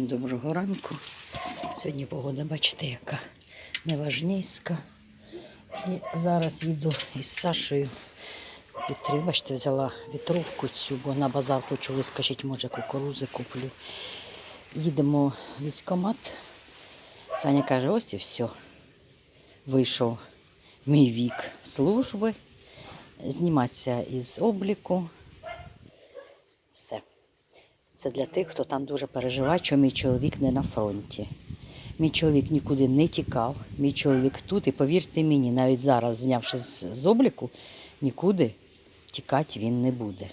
Доброго ранку. Сьогодні погода, бачите, яка неважнійська. І зараз їду із Сашою. Вітри, бачите, взяла вітровку цю, бо на базар хочу вискочити, може кукурузи куплю. Їдемо в військкомат. Саня каже, ось і все. Вийшов мій вік служби. Зніматися із обліку. Це для тих, хто там дуже переживає, що мій чоловік не на фронті. Мій чоловік нікуди не тікав, мій чоловік тут, і повірте мені, навіть зараз, знявши з обліку, нікуди тікати він не буде.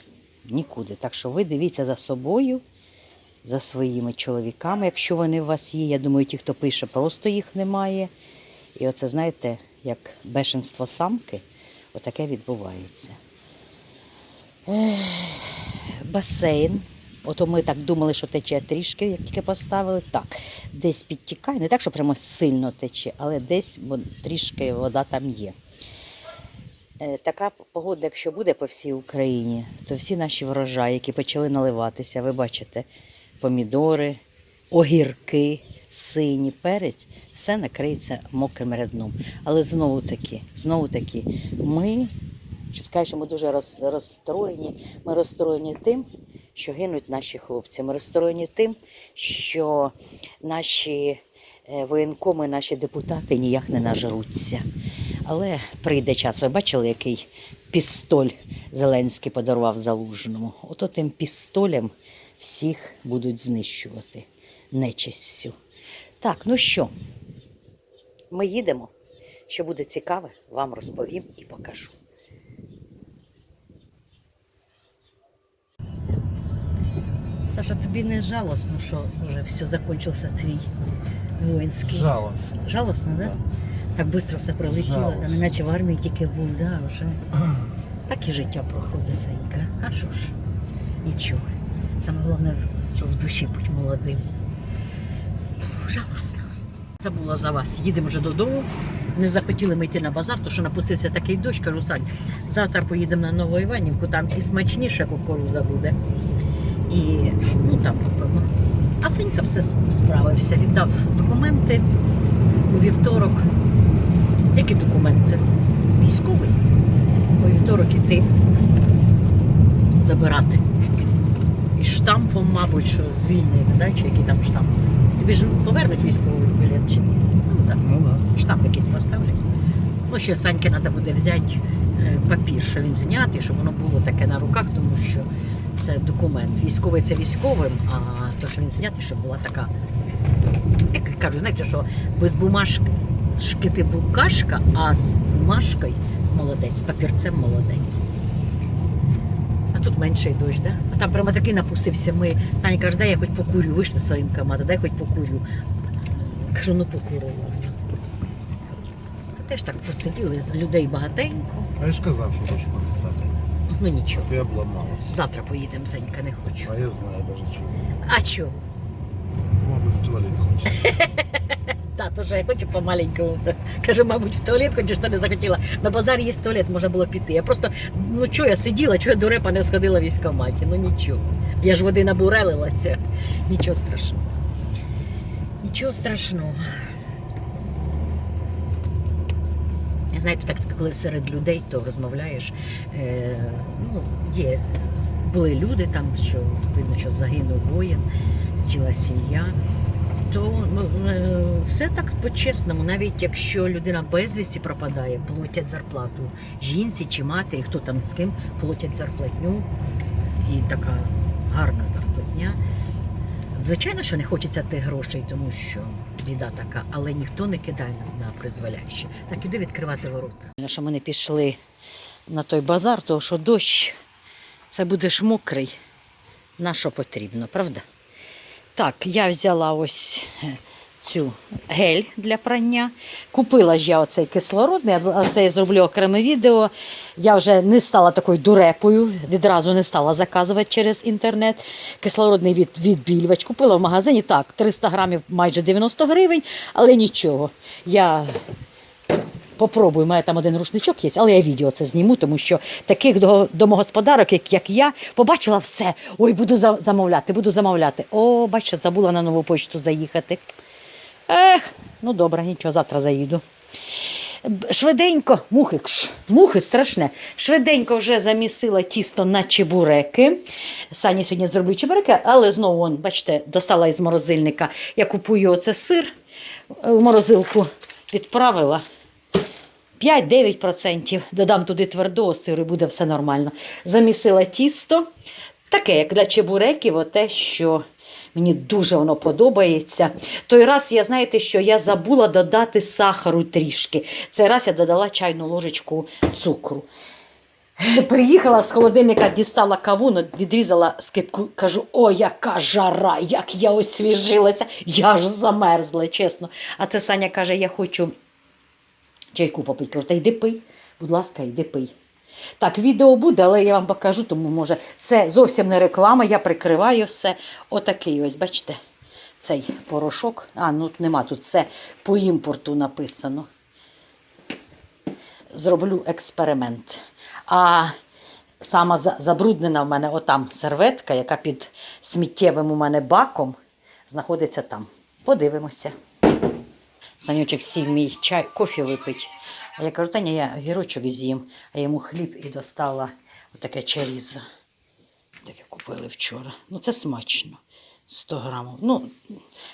Нікуди. Так що ви дивіться за собою, за своїми чоловіками, якщо вони у вас є. Я думаю, ті, хто пише, просто їх немає. І оце, знаєте, як бешенство самки, отаке відбувається. Басейн. Ото ми так думали, що тече трішки, як тільки поставили. Так, десь підтікає, не так, що прямо сильно тече, але десь бо, трішки вода там є. Е, Така погода, якщо буде по всій Україні, то всі наші врожаї, які почали наливатися, ви бачите, помідори, огірки, сині, перець, все накриється мокрим рядном. Але знову таки, знову таки, ми, щоб сказати, що ми дуже розстроєні, ми розстроєні тим, що гинуть наші хлопці. Ми розстроєні тим, що наші е, воєнкоми, наші депутати ніяк не нажруться. Але прийде час. Ви бачили, який пістоль Зеленський подарував залужному? Ото тим пістолем всіх будуть знищувати. Нечисть всю. Так, ну що, ми їдемо. Що буде цікаве, вам розповім і покажу. Саша, тобі не жалосно, що вже все закінчився твій воїнський. Жалость. Жалосно, так? Да? Так швидко все пролетіло, Жалосно. там, іначе в армії тільки був, да, вже. Так і життя проходить, Санька. А що ж? Нічого. Саме головне, щоб в душі бути молодим. Фу, Жалосно. Забула за вас. Їдемо вже додому. Не захотіли ми йти на базар, тому що напустився такий дощ, кажу, Сань, завтра поїдемо на Нову Іванівку, там і смачніше кукуруза буде. І ну там купимо. А Санька все справився, віддав документи у вівторок. Які документи? Військовий. У вівторок іти забирати. І штампом, мабуть, що звільнений, да? чи який там штамп. Тобі ж повернуть військовий білет чи ні? Ну так. Ну да. Штамп якийсь поставлять. Ну, ще Саньки треба буде взяти е, папір, що він знятий, щоб воно було таке на руках, тому що це документ. Військовий це військовим, а то, що він знятий, щоб була така. Як кажуть, знаєте, що без бумажки ти букашка, а з бумажкою молодець, з папірцем молодець. А тут менший дощ, да? А там прямо такий напустився. Ми Саня каже, дай я хоч покурю, вийшли з своїм коматом, дай хоч покурю. Кажу, ну покурила. Та теж так посиділи, людей багатенько. А я ж казав, що дощ перестати. Ну нічого. Ти обламалась. Завтра поїдемо, Санька, не хочу. А я знаю навіть чого. А чого? Мабуть, в туалет хочеш. Тато, що я хочу по-маленькому. Та Каже, мабуть, в туалет хочеш, то не захотіла. На базарі є туалет, можна було піти. Я просто, ну чого я сиділа, чого я до репа не сходила в військкоматі. Ну нічого. Я ж води набурелилася. Нічого страшного. Нічого страшного. Знаєте, так коли серед людей, то розмовляєш. Е, ну, є, були люди там, що видно, що загинув воїн, ціла сім'я то ну, е, все так по-чесному, навіть якщо людина безвісті пропадає, платять зарплату жінці чи матері, хто там з ким платять зарплатню і така гарна зарплатня. Звичайно, що не хочеться тих грошей, тому що біда така, але ніхто не кидає на, призволяще. Так іду відкривати ворота. Що ми не пішли на той базар, тому що дощ це будеш мокрий, на що потрібно, правда? Так, я взяла ось е, цю гель для прання. Купила ж я оцей кислородний, а це я зроблю окреме відео. Я вже не стала такою дурепою, відразу не стала заказувати через інтернет. Кислородний від, відбілювач. Купила в магазині так, 300 грамів майже 90 гривень, але нічого. Я Попробую, у мене там один рушничок є, але я відео це зніму, тому що таких домогосподарок, як, як я, побачила все. Ой, буду замовляти, буду замовляти. О, бачите, забула на нову почту заїхати. Ех, ну добре, нічого, завтра заїду. Швиденько, мухи, мухи страшне. Швиденько вже замісила тісто на чебуреки. Сані сьогодні зроблю чебуреки, але знову, бачите, достала із морозильника. Я купую оце сир е, в морозилку, відправила. 5-9%. Додам туди твердого сиру і буде все нормально. Замісила тісто. Таке, як для чебуреків, оте, що мені дуже воно подобається. Той раз я знаєте, що я забула додати сахару трішки. Цей раз я додала чайну ложечку цукру. Приїхала з холодильника, дістала кавун, відрізала скипку, кажу, о, яка жара, як я освіжилася, я ж замерзла, чесно. А це Саня каже, я хочу чайку попити. Кажу, та йди пий, будь ласка, йди пий. Так, відео буде, але я вам покажу, тому може це зовсім не реклама, я прикриваю все. Отакий ось, бачите, цей порошок. А, ну нема тут все по імпорту написано. Зроблю експеримент. А сама забруднена в мене отам серветка, яка під сміттєвим у мене баком знаходиться там. Подивимося. Санючок сів мій чай, кофе випить. А я кажу, та ні, я гірочок з'їм, а йому хліб і достала отаке чарізо. Таке купили вчора. Ну, це смачно. 100 грамів. Ну,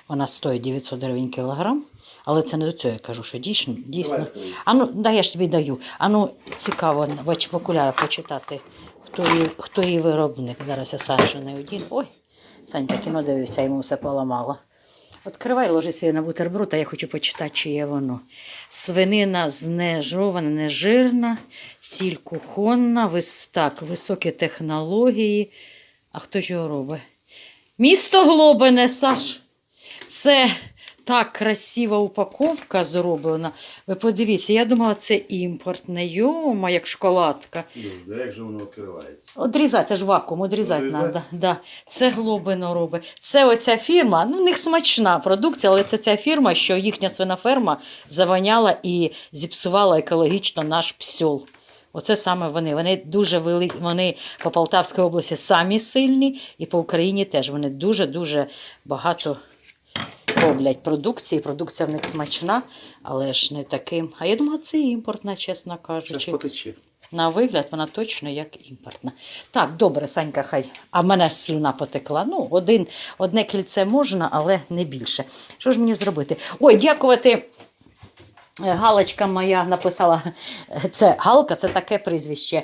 вона стоїть 900 гривень кілограм, але це не до цього я кажу, що дійсно. дійсно. А ну, да, я ж тобі даю. А ну, цікаво в окулярах почитати, хто її, хто її виробник. Зараз я Саша не один. Ой, Санька кіно дивився, йому все поламало. Відкривай, ложи себе на бутерброд, а я хочу почитати, чи є воно. Свинина знежована, нежирна, сіль кухонна, вис... так, високі технології. А хто ж його робить? Місто Глобине, Саш. Це так красива упаковка зроблена. Ви подивіться, я думала, це імпортне. Йома, як шоколадка. Дожди, як же воно відкривається? Одрізати, це ж вакуум, одрізати Одрізати? треба. Да. Це глобино робить. Це оця фірма, ну, в них смачна продукція, але це ця фірма, що їхня свиноферма заваняла і зіпсувала екологічно наш псьол. Оце саме вони. Вони дуже великі, вони по Полтавській області самі сильні, і по Україні теж вони дуже-дуже багато роблять продукції. Продукція в них смачна, але ж не таким. А я думала, це імпортна, чесно кажучи. потече. На вигляд вона точно як імпортна. Так, добре, Санька, хай. А в мене слюна потекла. Ну, один, одне кільце можна, але не більше. Що ж мені зробити? Ой, дякувати. Галочка моя написала, це Галка, це таке прізвище.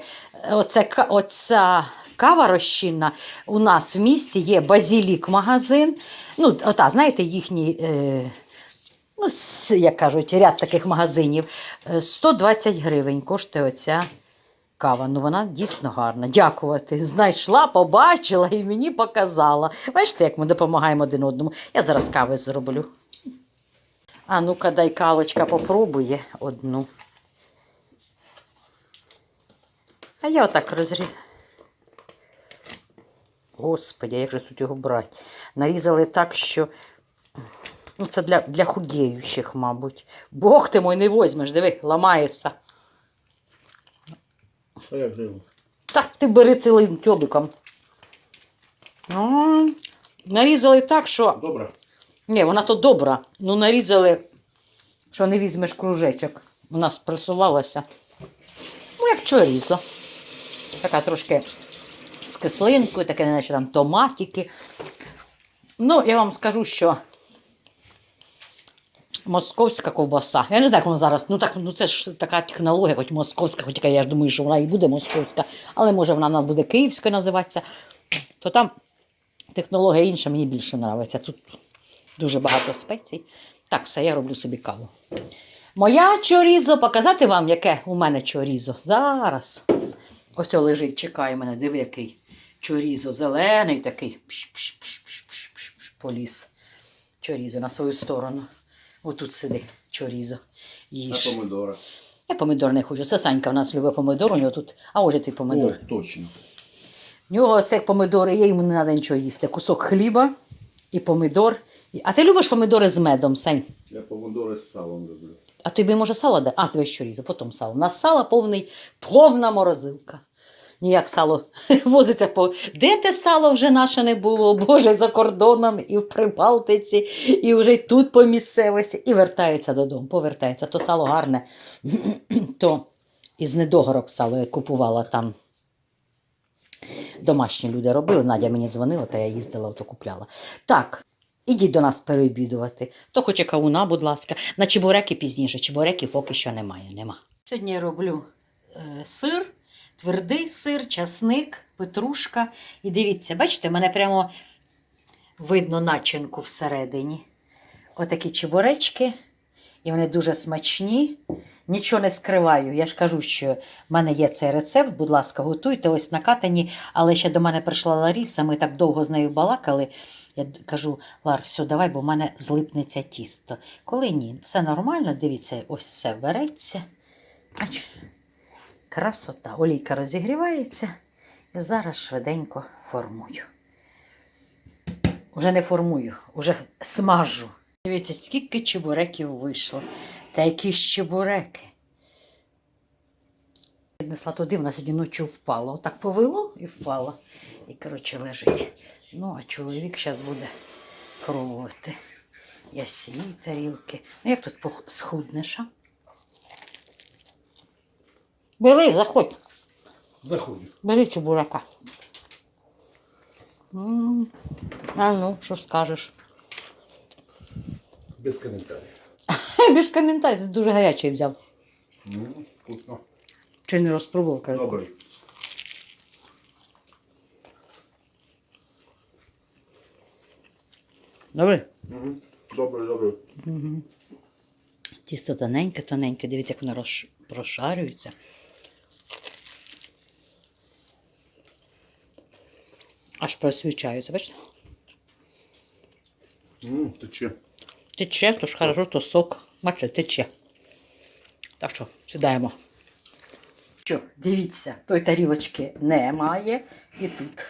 Оце, оця кава розчинна у нас в місті є базілік магазин. Ну, ота, знаєте, їхній, е, ну, як кажуть, ряд таких магазинів. Е, 120 гривень коштує оця кава. Ну, вона дійсно гарна. Дякувати. Знайшла, побачила і мені показала. Бачите, як ми допомагаємо один одному. Я зараз кави зроблю. А ну-ка, дай калочка попробує одну. А я отак розрі... Господи, як же тут його брати? Нарізали так, що. Ну, це для, для худіючих, мабуть. Бог ти мой не возьмеш, диви, ламається. А як же? Так ти бери цілим тьобиком. Ну, нарізали так, що. Добре. Ні, вона то добра. Ну, нарізали, що не візьмеш кружечок. У нас пресувалася. Ну, як чорізо. Така трошки з кислинкою, таке, наче там томатики. Ну, я вам скажу, що московська ковбаса. Я не знаю, як вона зараз. Ну, так, ну це ж така технологія, хоч московська, хоч яка я ж думаю, що вона і буде московська, але може вона в нас буде київською називатися. То там технологія інша, мені більше подобається. Тут дуже багато спецій. Так, все, я роблю собі каву. Моя чорізо, показати вам, яке у мене чорізо. Зараз. Ось лежить, чекає мене, диви, який чорізо зелений такий. Пш-пш-пш-пш-пш-пш-пш, Поліз. Чорізо на свою сторону. Отут сиди, чорізо. А Їж. помидора. Я помидор не хочу. Це Санька в нас любить помидор, у нього тут. А ось твій помидор. О, точно. В нього це помидори є, йому не треба нічого їсти. Кусок хліба і помидор. А ти любиш помидори з медом, Сань? Я помидори з салом люблю. А тобі може сало де? А, тебе що різа, потім сало. У нас сало повний, повна морозилка. Ніяк сало возиться по. Де те сало вже наше не було? Боже, за кордоном, і в Прибалтиці, і вже й тут по місцевості, і вертається додому, повертається. То сало гарне, то із недогорок сало я купувала там. Домашні люди робили. Надя мені дзвонила, та я їздила, то купляла. Так, ідіть до нас переобідувати. Хто хоче кавуна, будь ласка. На чебуреки пізніше. Чебуреків поки що немає. Нема. Сьогодні я роблю е, сир, твердий сир, часник, петрушка. І дивіться, бачите, мене прямо видно начинку всередині. Отакі чебуречки, і вони дуже смачні. Нічого не скриваю. Я ж кажу, що в мене є цей рецепт. Будь ласка, готуйте ось накатані. Але ще до мене прийшла Ларіса, ми так довго з нею балакали. Я кажу, Лар, все, давай, бо в мене злипнеться тісто. Коли ні, все нормально, дивіться, ось все береться. Красота. Олійка розігрівається. І зараз швиденько формую. Уже не формую, уже смажу. Дивіться, скільки чебуреків вийшло. Та які ж чебуреки. Несла туди, вона сьогодні ночі впала. Отак повело і впала. І, коротше, лежить. Ну, а чоловік зараз буде пробувати. Я з тарілки. Ну, як тут схуднеш, а? Бери, заходь. Заходь. Бери чебурака. М, А ну, що скажеш? Без коментарів. Без коментарів, ти дуже гарячий взяв. Ну, вкусно. Чи не розпробував? кажу? Добрий. Добре? Угу. Добрий, добрий. Угу. Тісто тоненьке, тоненьке, дивіться, як воно роз... прошарюється. Аж просвічається, бачите? Ммм, тече. Тече, то ж хорошо, то сок. Бачите, тече. Так що, сідаємо. Що, дивіться, той тарілочки немає і тут.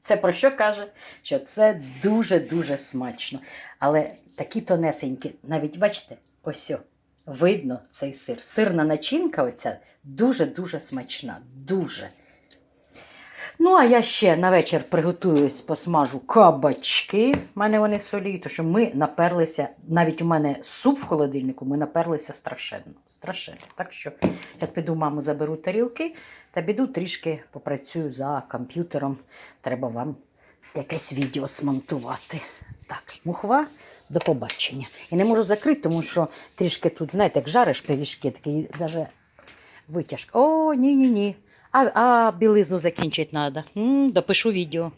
Це про що каже? Що це дуже-дуже смачно. Але такі тонесенькі, навіть бачите, ось о, видно цей сир. Сирна начинка оця дуже-дуже смачна. Дуже. Ну, а я ще на вечір приготуюсь, посмажу кабачки. У мене вони солі, тому що ми наперлися, навіть у мене суп в холодильнику, ми наперлися страшенно. страшенно. Так що зараз піду маму заберу тарілки та піду трішки попрацюю за комп'ютером. Треба вам якесь відео смонтувати. Так, мухва, до побачення. І не можу закрити, тому що трішки тут, знаєте, як жариш пиріжки, такий навіть витяжка. О, ні-ні-ні. А, а білизну закінчити треба. Допишу відео.